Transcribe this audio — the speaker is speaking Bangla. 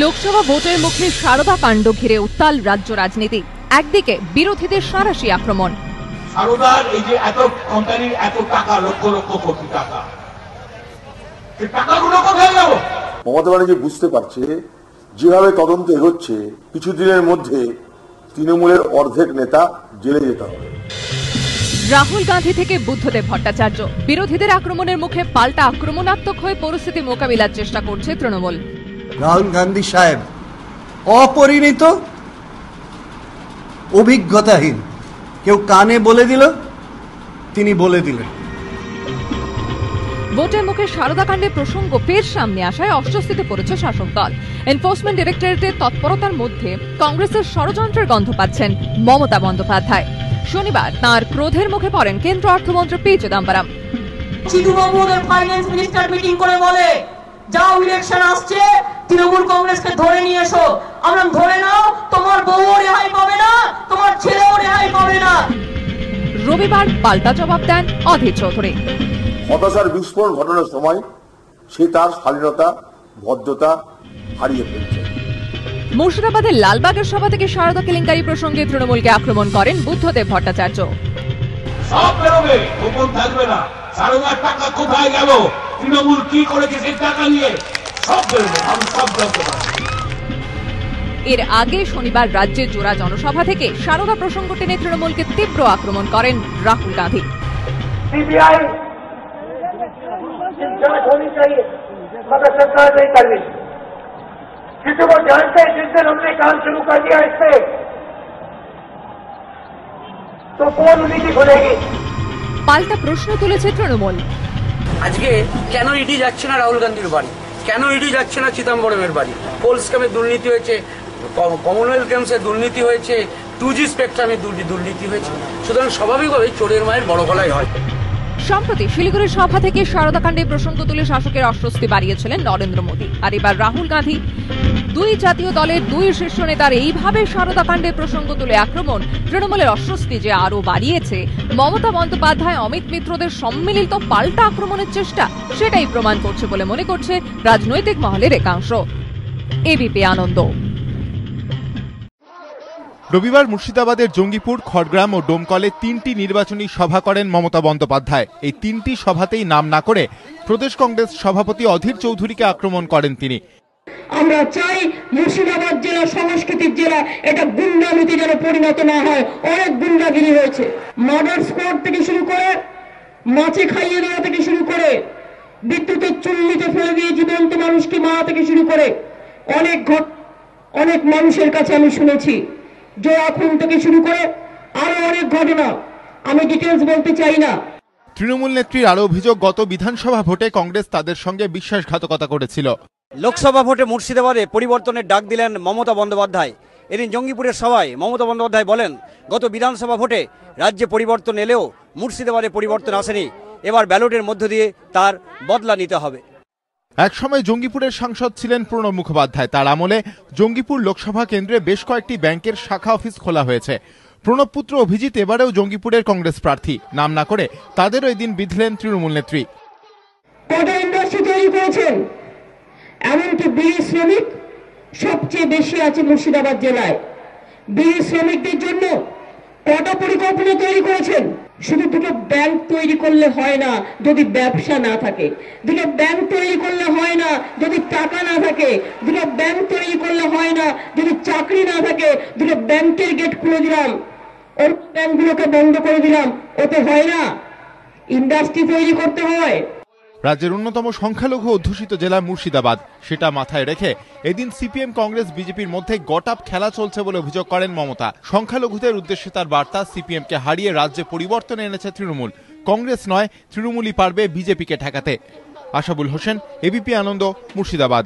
লোকসভা ভোটের মুখে সারদা কাণ্ড ঘিরে উত্তাল রাজ্য রাজনীতি। একদিকে বিরোধীদের সাঁড়াশি আক্রমণ। সারদার এই যে এত কোম্পানির এত টাকা লক্ষ লক্ষ কোটি টাকা। টাকাগুলো কোথায় গেল মমতা ব্যানার্জি বুঝতে পারছে যেভাবে তদন্ত এগোচ্ছে কিছুদিনের মধ্যে তৃণমূলের অর্ধেক নেতা জেলে যেতে হবে। রাহুল গান্ধী থেকে বুদ্ধদেব ভট্টাচার্য। বিরোধীদের আক্রমণের মুখে পাল্টা আক্রমণাত্মক হয়ে পরিস্থিতি মোকাবিলার চেষ্টা করছে তৃণমূল। রাহুল গান্ধী সাহেব অপরিণত অভিজ্ঞতাহীন। কেউ কানে বলে দিল তিনি বলে দিলেন। ভোটের মুখে সারদা কাণ্ডের প্রসঙ্গ ফের সামনে আসায় অস্বস্তিতে পড়েছে শাসক দল। এনফোর্সমেন্ট ডিরেক্টরেটের তৎপরতার মধ্যে কংগ্রেসের ষড়যন্ত্রের গন্ধ পাচ্ছেন মমতা বন্দ্যোপাধ্যায়। শনিবার তার ক্রোধের মুখে পড়েন কেন্দ্র অর্থমন্ত্রী P Chidambaram. চিদুবাবু finance minister meeting করে বলে যাও ইলেকশন আসছে। তৃণমূল কংগ্রেসকে ধরে নিয়ে এসো। আমরা ধরে নাও তোমার বউও রেহাই পাবে না তোমার ছেলেও রেহাই পাবে না। রবিবার পাল্টা জবাব দেন অধীর চৌধুরী। হতাশার বিস্ফোরণ ঘটানোর সময় সে তার স্বাধীনতা ভদ্রতা হারিয়ে ফেলছে। মুর্শিদাবাদের লালবাগের সভা থেকে সারদা কেলেঙ্কারি প্রসঙ্গে তৃণমূলকে আক্রমণ করেন বুদ্ধদেব ভট্টাচার্য। সব বেরোবে গোপন থাকবে না। সারদার টাকা কোথায় গেল? তৃণমূল কি করেছে সেই টাকা নিয়ে? সব বেরোবে আমি সব জানতে পারছি এর আগে শনিবার রাজ্যের জোড়া জনসভা থেকে সারদা প্রসঙ্গ টেনে তৃণমূলকে তীব্র আক্রমণ করেন রাহুল গান্ধী सीबीआई जांच होनी चाहिए मगर सरकार नहीं कर रही किसी को जानते हैं जिस दिन हमने काम शुरू कर दिया इससे तो कौन नीति खुलेगी পাল্টা প্রশ্ন তুলেছে তৃণমূল আজকে কেন ইডি যাচ্ছে না রাহুল গান্ধীর বাড়ি কেন ইডি যাচ্ছে না চিদম্বরমের বাড়ি? কোল স্ক্যামে দুর্নীতি হয়েছে কমনওয়েলথ গেমসে দুর্নীতি হয়েছে টু জি স্পেকট্রামে দুর্নীতি হয়েছে। সুতরাং স্বাভাবিকভাবে চোরের মায়ের বড় গলাই হয়। সম্প্রতি শিলিগুড়ির সভা থেকে সারদাকাণ্ডে প্রসঙ্গ তুলে শাসকের অস্বস্তি বাড়িয়েছিলেন নরেন্দ্র মোদী। আর এবার রাহুল গান্ধী দুই জাতীয় দলের দুই শীর্ষ নেতার এইভাবে সারদা কাণ্ডের প্রসঙ্গ তুলে আক্রমণ, তৃণমূলের অস্বস্তি যে আরও বাড়িয়েছে। মমতা বন্দ্যোপাধ্যায়, অমিত মিত্রদের সম্মিলিত পাল্টা আক্রমণের চেষ্টা, সেটাই প্রমাণ করছে বলে মনে করছে রাজনৈতিক মহলের একাংশ। এবিপি আনন্দ। রবিবার মুর্শিদাবাদের জঙ্গিপুর, খড়গ্রাম ও ডোমকলে তিনটি নির্বাচনী সভা করেন মমতা বন্দ্যোপাধ্যায়। এই তিনটি সভাতেই নাম না করে প্রদেশ কংগ্রেস সভাপতি অধীর চৌধুরীকে আক্রমণ করেন তিনি। আমরা চাই মুর্শিদাবাদ জেলা সংস্কৃতির জেলা এটা গুন্ডামিতে যেন পরিণত না হয়। অনেক গুন্ডাগিরি হয়েছে। মার্ডার স্কোয়াড থেকে শুরু করে, মাছে খাইয়ে দেওয়া থেকে শুরু করে, বিদ্যুতের চুল্লিতে ফেলে দিয়ে জীবন্ত মানুষকে মারা থেকে শুরু করে, অনেক ঘট, অনেক মানুষের কাছে আমি শুনেছি। জয়া খুন থেকে শুরু করে আরও অনেক ঘটনা। আমি ডিটেলস বলতে চাই না। তৃণমূল নেত্রীর আরও অভিযোগ, গত বিধানসভা ভোটে কংগ্রেস তাদের সঙ্গে বিশ্বাসঘাতকতা করেছিল। লোকসভা ভোটে মুর্শিদাবাদে পরিবর্তনের ডাক দিলেন মমতা বন্দ্যোপাধ্যায়। এদিন জঙ্গিপুরের সভায় মমতা বন্দ্যোপাধ্যায় বলেন গত বিধানসভা ভোটে রাজ্যে পরিবর্তন এলেও মুর্শিদাবাদে পরিবর্তন আসেনি। এবার ব্যালটের মধ্য দিয়ে তার বদলা নিতে হবে। একসময় জঙ্গিপুরের সাংসদ ছিলেন প্রণব মুখোপাধ্যায়। তার আমলে জঙ্গিপুর লোকসভা কেন্দ্রে বেশ কয়েকটি ব্যাংকের শাখা অফিস খোলা হয়েছে। প্রণব পুত্র অভিজিৎ এবারেও জঙ্গিপুরের কংগ্রেস প্রার্থী। নাম না করে তাদেরও এদিন বিধলেন তৃণমূল নেত্রী। কটা ইন্ডাস্ট্রি তৈরি করেছেন। এমনকি বিড়ি শ্রমিক সবচেয়ে বেশি আছে মুর্শিদাবাদ জেলায়। বিড়ি শ্রমিকদের জন্য কটা পরিকল্পনা তৈরি করেছেন। শুধু দুটো ব্যাংক তৈরি করলে হয় না, যদি ব্যবসা না থাকে। দুটো ব্যাংক তৈরি করলে হয় না, যদি টাকা না থাকে। দুটো ব্যাংক তৈরি করলে হয় না, যদি চাকরি না থাকে। দুটো ব্যাংকের গেট খুলে দিলাম। অন্য ব্যাংকগুলোকে বন্ধ করে দিলাম। ওতে হয় না। ইন্ডাস্ট্রি তৈরি করতে হয়। রাজ্যের অন্যতম সংখ্যালঘু অধ্যুষিত জেলা মুর্শিদাবাদ। সেটা মাথায় রেখে এদিন সিপিএম কংগ্রেস বিজেপির মধ্যে গটাপ খেলা চলছে বলে অভিযোগ করেন মমতা। সংখ্যালঘুদের উদ্দেশ্যে তার বার্তা সিপিএমকে হারিয়ে রাজ্যে পরিবর্তন এনেছে তৃণমূল। কংগ্রেস নয়, তৃণমূলই পারবে বিজেপিকে ঠেকাতে। আশাবুল হোসেন, এবিপি আনন্দ, মুর্শিদাবাদ।